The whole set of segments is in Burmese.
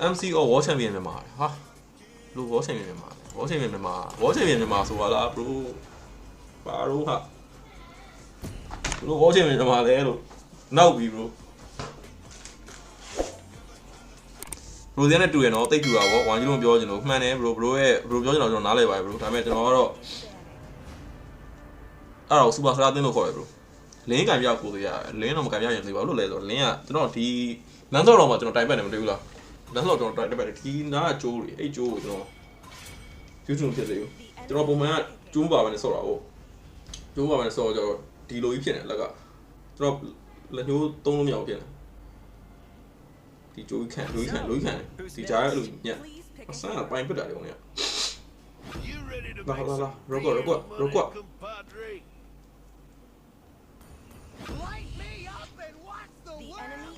MCO World Champion မြန်မာဟာလူ World Champion မြန်မာ World Champion မြန်မာ World Champion မြန်မာဆိုတာလား bro ပါတော့ဟာလူ World Champion မြန်မာလဲလို့နောက်ပြီ bro ဘရိုဇန်နဲ့တူရနော်တိတ်တူတာပေါ့ဝမ်ကြီးလုံးပြောချင်လို့မှန်တယ်ဘရိုဘရိုရဲ့ဘရိုပြောချင်တော့ကျွန်တော်နားလည်ပါတယ်ဘရိုဒါပေမဲ့ကျွန်တော်ကတော့အဲ့တော့စူပါစတာတင်းလို့ခေါ်တယ်ဘရိုလင်းကံပြကိုသေးရတယ်လင်းတော့မကံပြရင်သေးပါဘူးလို့လဲဆိုတော့လင်းကကျွန်တော်ဒီလမ်းစောက်တော့မှကျွန်တော်တိုင်ပတ်နေမတွေ့ဘူးလား လမ်းစောက်ကျွန်တော်တိုင်ပတ်တယ်ဒီနားကကျိုးတွေအဲ့ကျိုးကိုကျွန်တော် YouTube ဖြစ်စေဘူးကျွန်တော်ပုံမှန်ကကျိုးပါပဲနဲ့ဆော့တာဟုတ်ကျိုးပါပဲနဲ့ဆော့တော့ဒီလိုကြီးဖြစ်နေလက်ကကျွန်တော်လက်ညှိုးသုံးလို့မရဘူးဖြစ်နေဒီကျိုးကြီးခံလူကြီးခံလူကြီးခံဒီကြားရဲ့လူညက် Please pick အ a ဆန်းကပိုင်းပစ်တာလေကောင်က You ready to La, make la, la. some Rock up,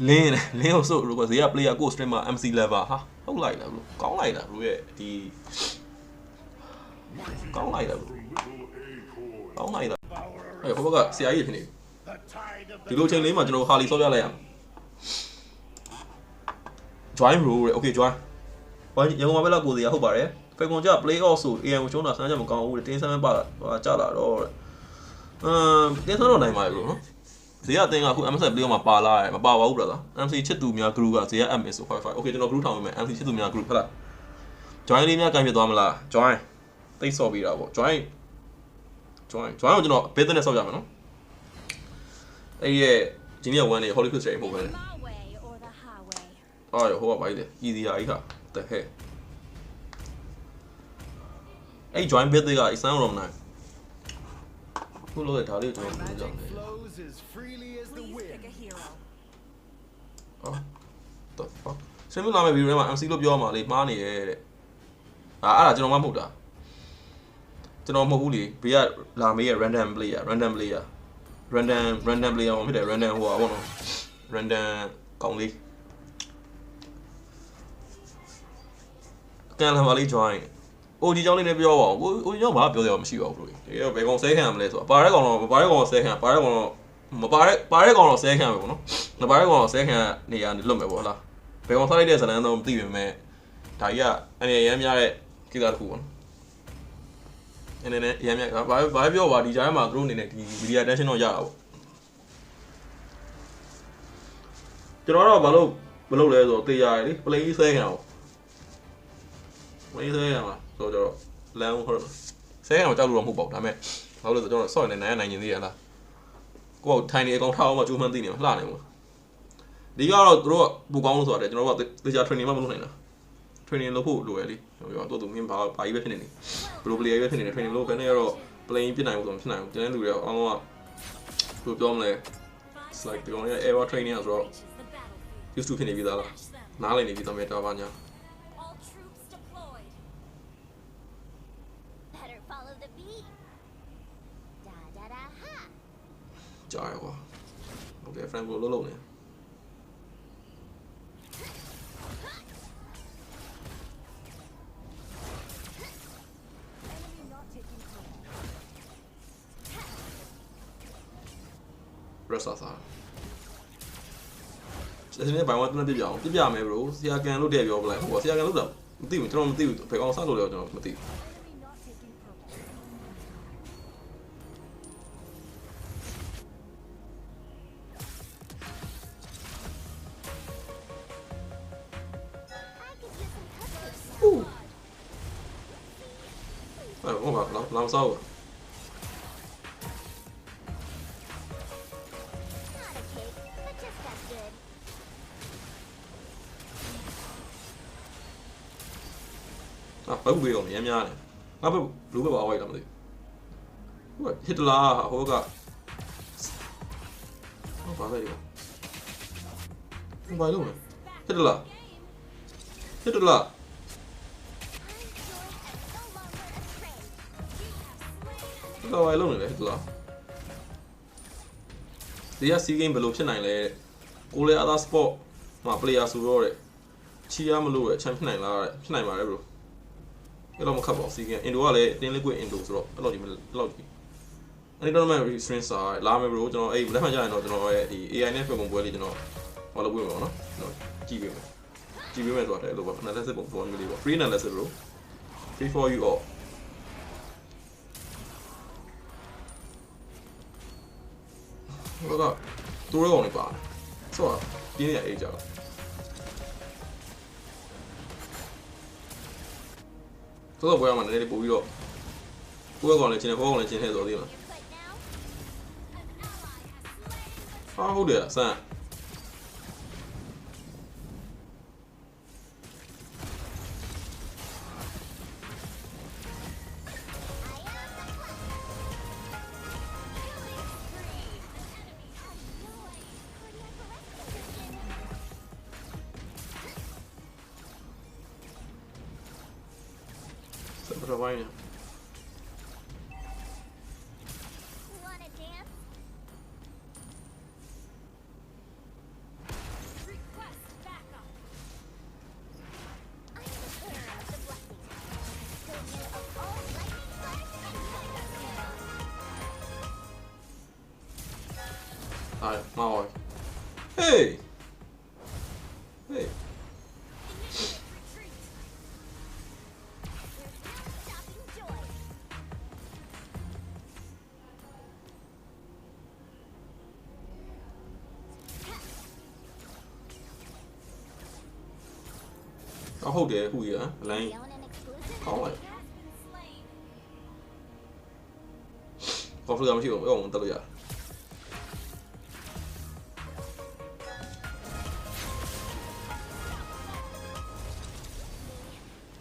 လင်းလင်းဟုတ်ဆိုလို့ကဇေယ player ကို streamer MC level ဟာဟုတ်လိုက်လားဘလို့ကောင်းလိုက်လားဘလို့ရဲ့ဒီကောင်းလိုက်လားဘလို့ကောင်းလိုက်လားအဲ့ဟိုဘက်ကဆရာကြီးဖြစ်နေ The tide of ဒီလိုချိန်လေးမှာကျွန်တော်ဟာလီဆော့ပြလိုက်ရအောင် join bro တဲ့ okay join ဘာရန်ကုန်မှာပဲလားကိုစီရဟုတ်ပါတယ်ဖေကွန်ကြ play off ဆို AM ကိုချုံးတာဆန်းချက်မကောင်းဘူးတဲ့တင်းဆန်းပါဟာကြလာတော့တဲ့အမ်တင်းဆန်းတော့နိုင်ပါရဲ့ bro နော် ဇေယအတင်းကအခု MSF play off မှာပါလာတယ်မပါပါဘူး brother MC ချစ်သူများ group ကဇေယ MS ဆို55 okay ကျွန်တော် group ထောင်ပေးမယ် MC ချစ်သူများ group ဟုတ်လား join လေးများကန်ဖြစ်သွားမလား join တိတ်ဆော့ပြီးတာပေါ့ join join join ကိုကျွန်တော် business ဆော့ကြမယ်နော်အဲ့ဒီရဲ့ဒီနေ့1နေ Hollywood Street ပို့ပဲ my way or the highway. အော်ဟိုကပါလေ easy อ่ะခါတဟဲ့အဲ့ join bit တွေက exam ရောမနိုင်ခုလို့ဒါလေးကိုကျွန်တော်ပြောကြမယ် flows as freely as the Please wind. pick a hero. အော် the fuck ဆင်းမလာမယ့် video ထဲမှာ MC လို့ပြောမှာလေမှားနေရဲ့တဲ့အာအဲ့ဒါကျွန်တော်မှမဟုတ်တာကျွန်တော်မဟုတ်ဘူးလေဘေးကလာမေးရ random player random player random random player မှာဖြစ်တယ် random ဟိုပါဘောနော် random ကောင်းလေးကန်လာမလေး join အိုဂျီကြောင်းလေးလည်းပြောပါဦးအိုဂျီကြောင်းဘာပြောရမှမရှိပါဘူးလို့ဒီတော့ဘယ်ကောင်ဆဲခံရမလဲဆိုတာပါတဲ့ကောင်တော့ပါတဲ့ကောင်ဆဲခံပါတဲ့ကောင်တော့ မပါတဲ့ပါတဲ့ကောင်တော့ဆဲခံပဲပေါ့နော်မပါတဲ့ကောင်တော့ဆဲခံနေရလွတ်မယ်ပေါ့လားဘယ်ကောင်စားလိုက်တဲ့ဇလန်းတော့မသိပေမဲ့ဒါကြီးကအနေရမ်းများတဲ့ကိစ္စတစ်ခုပေါ့နော်အနေနဲ့ရမ်းများဘာဘာပြောပါဒီကြားထဲမှာသူတို့အနေနဲ့ဒီ media attention တော့ရတာပေါ့ကျွန်တော်တော့ဘာလို့မလုပ်လဲဆိုတော့တေးရတယ်လေ play ဆဲခံအောင်မင်းသေးရမှာဆိုတော့လမ်းဟုတ်တယ်ဆဲအောင်ကြောက်လို့တော့မဟုတ်ပါဘူးဒါပေမဲ့ဘာလို့လဲဆိုတော့ဆော့နေနိုင်နိုင်နေသေးရလား ကိုကထိုင်နေအကောင်ထားအောင်မှကျိုးမှန်းသိနေမှာလှနေမှာဒီကတော့သူတို့ကပူကောင်းလို့ဆိုတာကျွန်တော်ကတေချာ training မှမလုပ်နိုင်တာ training လုပ်ဖို့လိုရလေဟိုရောတော့သူမင်းဘာဘာကြီးပဲဖြစ်နေနေ pro player ပဲဖြစ်နေတယ် training လုပ်ဘယ်နဲ့ကတော့ playing ဖြစ်နိုင်ဘူးဆိုတော့ဖြစ်နိုင်ဘူးကျန်တဲ့လူတွေကတော့အောင်းကဘယ်လိုပြောမလဲ It's like ဒီကောင်ရဲ့ error training ဆိုတော့ Reaches the battlefield. used to ဖြစ်နေပြီသားလား Catch them. နားလည်နေပြီသားမြတ်တာပါညာ ကြားရကွာโอเค friend ကိုလုံးလုံးနေ Enemy not taking cover. ရက်ဆာဆာစနေပိုင်းဝတ်နေပြပြအောင်ပြပြမယ် bro ဆရာကန်လို့တဲ့ပြောပလိုက်ဟိုဆရာကန်လို့တော့မသိဘူးကျွန်တော်မသိဘူးဘယ်ကောင်စလို့လဲကျွန်တော်မသိဘူး làm sao 아, 발국이가 없네. 애매하네. 아, 뭐, 루가 와와 이러면 돼. 뭐야, 히틀라, 호가. 아, 봐라, 이거. 뭐, 이러면. 히틀라. 히틀라. ဝိုင်လုံးနေလေဟစ်တလာဒီကစီးဂိမ်းဘယ်လိုဖြစ်နိုင်လဲကိုလေ other sport မှာ player ဆိုတော့တဲ့ချီရမလို့တဲ့ချန်ဖြစ်နိုင်လားတဲ့ဖြစ်နိုင်ပါတယ် bro အဲ့တော့မခတ်ပါဘူးစီးဂိမ်းအင်ဒိုကလည်း tin liquid indo ဆိုတော့အဲ့လိုဒီအဲ့လိုဒီအဲ့ဒီတော့မှ restraint စာလာမယ် bro ကျွန်တော်အဲ့လက်မှတ်ကြရင်တော့ကျွန်တော်ရဲ့ဒီ AI နဲ့ဖက်ပုံပွဲလေးကျွန်တော်ဟောလုပ်ပြမယ်ပေါ့နော်ကျွန်တော်ကြည့်ပေးမယ်ကြည့်ပေးမယ်ဆိုတာအဲ့လိုပါ analysis ပုံပေါ်မျိုးလေးပေါ့ free analysis bro free for you all ဟိုကတူရဲကောင်လေးပါတယ်ဆိုတော့ပြင်းရအေးကြတော့ဆိုတော့ဘွေးရမှာနည်းနည်းလေးပို့ပြီးတော့ဘွေးကောင်လည်းချင်းတယ်ဘွေးကောင်လည်းချင်းထဲဆိုသေးလား Your foot now. ဟာဟုတ်တယ်ဆန် Pennsylvania. Alright, my work. အဟုတ်တယ်ခုကြီးဟမ်အလိုင်း Down an exclusive. ကောင်းလိုက် Has been slain. ။ကော်ဖီကမရှိဘူး။အဲ့အောင်တက်လို့ရတယ်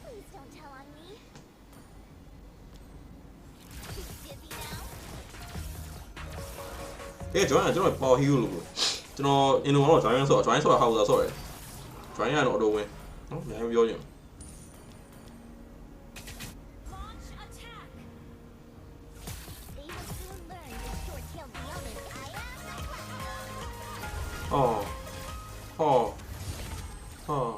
Please don't tell on me. You dizzy now? ။အေးကျွန်တော်ကျွန်တော် power hero လို့ပြော။ကျွန်တော် inno တော့ join ဆိုတော့ join ဆိုတာ house ဆိုတယ်။ join ရတော့အတော့ဝင်။ 嗯，你还有妖精。哦，哦，哦。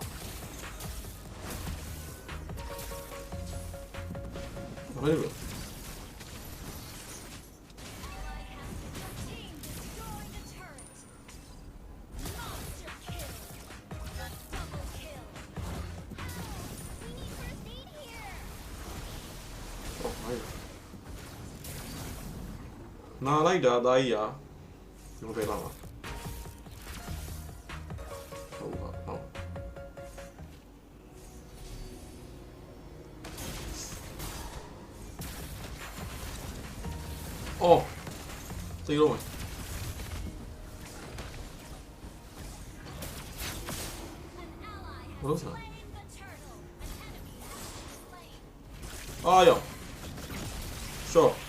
I like that, daha iyi ya. Yok el ama. Oh! Take it away. What was that? Oh,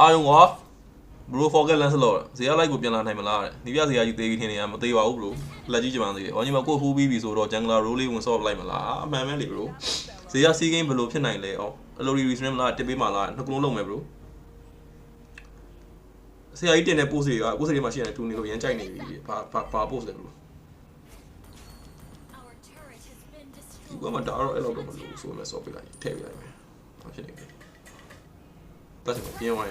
အာယောရှော့အာယုံကွာ bro forget lens လို့ဇေယျလိုက်ကိုပြန်လာနိုင်မလားတဲ့ဒီပြဇေယျကြီးသေးပြီးထင်နေရမသေးပါဘူး bro လက်ကြီးကြမ်းသေးတယ်။ဟောညီမကိုဖူးပြီးပြီဆိုတော့ jungler role လေးဝင် solve လိုက်မလားအမှန်ပဲလေ bro ဇေယျ C game ဘယ်လိုဖြစ်နိုင်လဲ။အော်အလို review နဲ့မလားတစ်ပေးမလားနှစ်ခုလုံးလုံးမယ် bro ဇေယျကြီးတင်တဲ့ post တွေကကိုယ်စိတ်ထဲမှာရှိနေတဲ့တူနေလို့ရမ်းကြိုက်နေပြီ။ဘာဘာဘာ post လဲ bro Our turret has been ဒီ destroyed. ကမှဒါတော့အဲ့လိုတော့မလို့ဆိုမယ် solve ပေးလိုက်ထည့်ပေးလိုက်မယ်။ဘာဖြစ်နေလဲ။တက်ချင်ပြ Gracias, bien guay.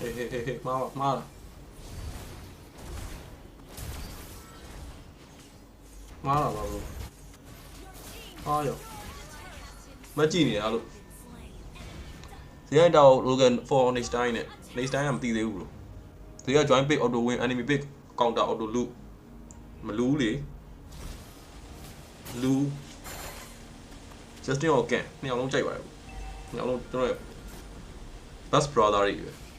ဟေးဟေးဟေးဟေးမားပါမားလာမားလာပါဘူးအားရောမကြည့်နေရလို့ဇေယျတောက် Logan for next time နဲ့ next time ကမသိသေးဘူးဘလို့ဇေယျ join pick auto win enemy pick counter auto loop မလူးလေလူ Justin Organ နှစ်ယောက်လုံးကြိုက်ပါတယ်နှစ်ယောက်လုံးကျွန်တော်ရဲ့ best brother တွေပဲ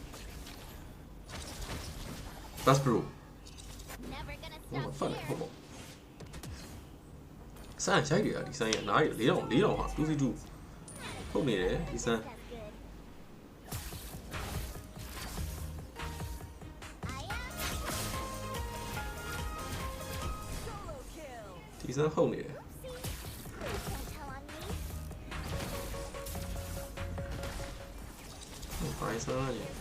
That's true。我放点好不？三眼下雨啊，第三页哪有李总？李龙啊，朱翠珠后面人，第三。第三后面。不好意思啊，你。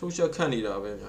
就是要看你的，我跟你讲。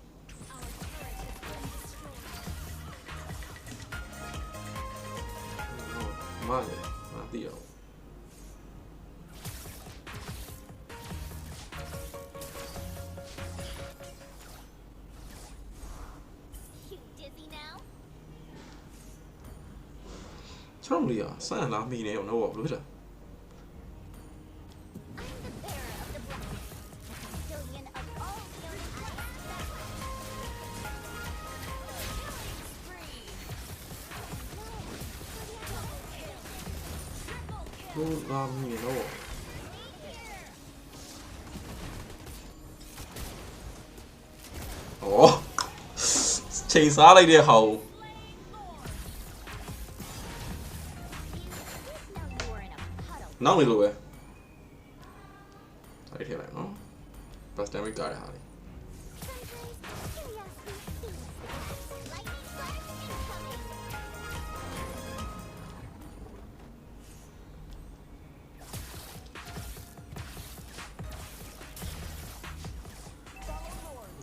Sorry à, sao là mình này nó bỏ rồi. Cô làm gì đâu Ồ Chase out of there hầu Non-lethal way. I could heal that, no? But then we got it, honey.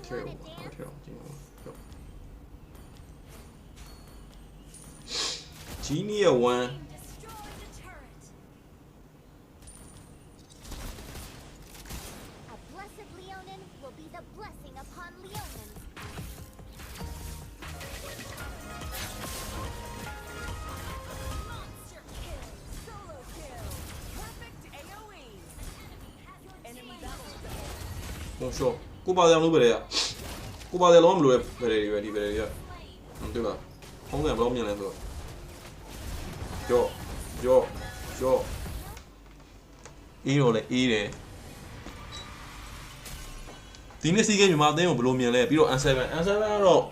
Kill, kill, kill. Genia one. Your team မဟုတ်ကိုပါတယ်အောင်လုပ်ပဲလေ။ကိုပါတယ်လုံးမလို့ပဲပဲလေပဲဒီပဲလေရ slain. ဟုတ်တယ်ပါ။ဖုံးတယ်ဘယ်လိုမြင်လဲဆိုတော့ကြော့ကြော့ကြော့အေးတော့လေအေးတယ်ဒီနေ့စီးကမြန်မာအသင်းကိုဘယ်လိုမြင်လဲပြီးတော့ N7 N7 ကတော့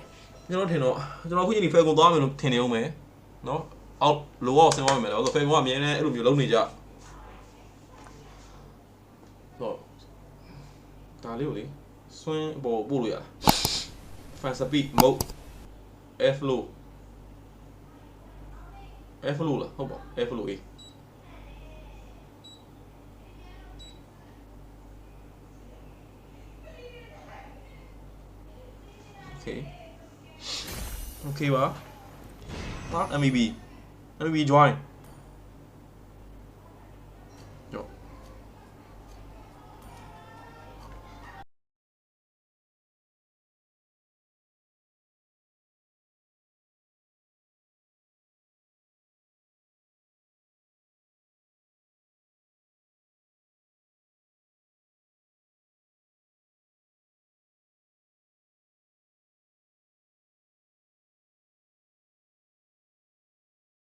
ကျွန်တော်ထင်တော့ကျွန်တော်ခုချိန်ဒီ Falcon သွားမယ်လို့ထင်နေအောင်မယ်နော်အောက်လောအောက်ဆင်းသွားမယ်လေဆိုတော့ Falcon ကအမြင်နဲ့အဲ့လိုမျိုးလုံးနေကြဒါလေးကိုလေဆွင်းပေါ်ပို့လို့ရလား fan speed mode F flow F flow လားဟုတ်ပါ F flow အေး Okay Okay ပါဟာ MEB MEB join